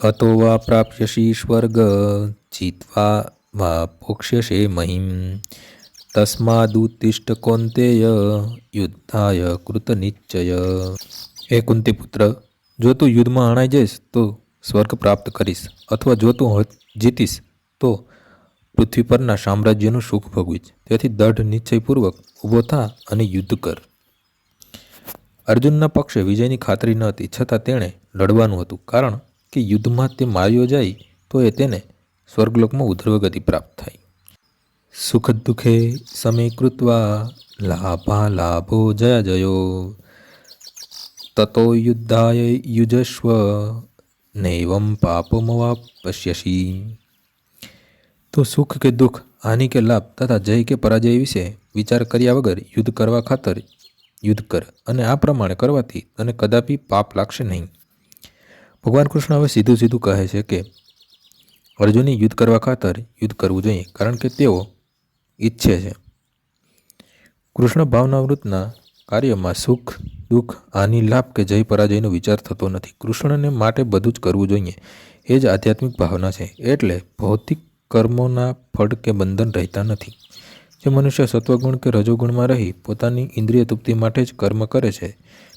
અતો વા પ્રાપ્યસી સ્વર્ગ જીત્વા વા પોક્ષ્યસે મહિમ તસ્માદુત્તિષ્ઠ કૌંતેય યુદ્ધાય કૃતનિશ્ચય એ કુંતી પુત્ર જો તું યુદ્ધમાં હણાઈ જઈશ તો સ્વર્ગ પ્રાપ્ત કરીશ અથવા જો તું જીતીશ તો પૃથ્વી પરના સામ્રાજ્યનું સુખ ભોગવીશ તેથી દઢ નિશ્ચયપૂર્વક ઊભો થા અને યુદ્ધ કર અર્જુનના પક્ષે વિજયની ખાતરી ન હતી, છતાં તેણે લડવાનું હતું. કારણ કે યુદ્ધમાં તે માર્યો જાય, તો એ તેને સ્વર્ગલોકમાં ઉધર્વગતિ પ્રાપ્ત થાય. સુખ દુઃખે સમે કૃત્વા, લાભા લાભો, જયા જયો. તતો યુદ્ધાય યુજસ્વ, નૈવમ પાપમવાપશ્યસી તો સુખ કે દુઃખ, હાનિ કે લાભ તથા જય કે પરાજય વિશે વિચાર કર્યા વગર યુદ્ધ કરવા ખાતર યુદ્ધ કર અને આ પ્રમાણે કરવાથી તને કદાપી પાપ લાગશે નહીં. ભગવાન કૃષ્ણ હવે સીધું સીધું કહે છે કે, અર્જુને યુદ્ધ કરવા ખાતર યુદ્ધ કરવું જોઈએ, કારણ કે તેઓ ઈચ્છે છે. કૃષ્ણ ભાવનાવૃતના કાર્યમાં સુખ, દુઃખ, હાનિ, લાભ કે જય પરાજયનો વિચાર થતો નથી. કૃષ્ણને માટે બધું જ કરવું જોઈએ. એ જ આધ્યાત્મિક ભાવના છે. એટલે ભૌતિક કર્મોના ફળ કે બંધન રહેતા નથી. જે મનુષ્ય સત્વગુણ કે રજોગુણમાં રહી પોતાની ઇન્દ્રિય તૃપ્તિ માટે જ કર્મ કરે છે,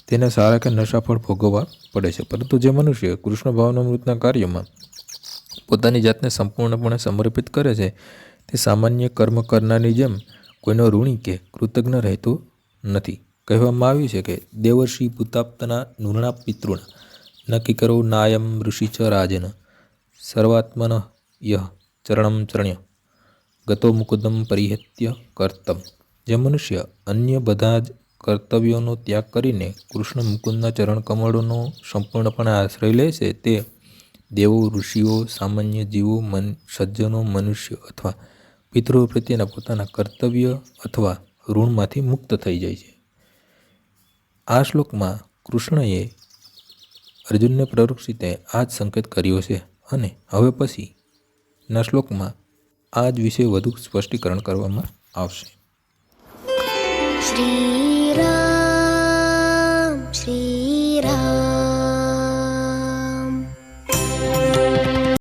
તેને સારા કે નશા ફળ ભોગવવા પડે છે. પરંતુ જે મનુષ્ય કૃષ્ણ ભાવનામૃતના કાર્યમાં પોતાની જાતને સંપૂર્ણપણે સમર્પિત કરે છે, તે સામાન્ય કર્મ કરનારની જેમ કોઈનો ઋણી કે કૃતજ્ઞ રહેતો નથી. કહેવામાં આવ્યું છે કે દેવર્ષિ ભૂતાપ્તના નૃણા પિતૃણ નક્કી કરો નાયમ ઋષિ ચ રાજન, સર્વાત્મન યહ ચરણમ ચરણ્ય. ગતો મુકુદમ પરિહત્ય કર્તમ જે મનુષ્ય અન્ય બધા જ કર્તવ્યોનો ત્યાગ કરીને કૃષ્ણ મુકુંદના ચરણ કમળોનો સંપૂર્ણપણે આશ્રય લે છે, તે દેવો, ઋષિઓ, સામાન્ય જીવો, મન, સજ્જનો, મનુષ્ય અથવા પિતૃઓ પ્રત્યેના પોતાના કર્તવ્ય અથવા ઋણમાંથી મુક્ત થઈ જાય છે. આ શ્લોકમાં કૃષ્ણએ અર્જુનને પ્રવૃત્તિતે આ જ સંકેત કર્યો છે અને હવે પછીના શ્લોકમાં આ જ વિશે વધુ સ્પષ્ટીકરણ કરવામાં આવશે. શ્રી રામ શ્રી રામ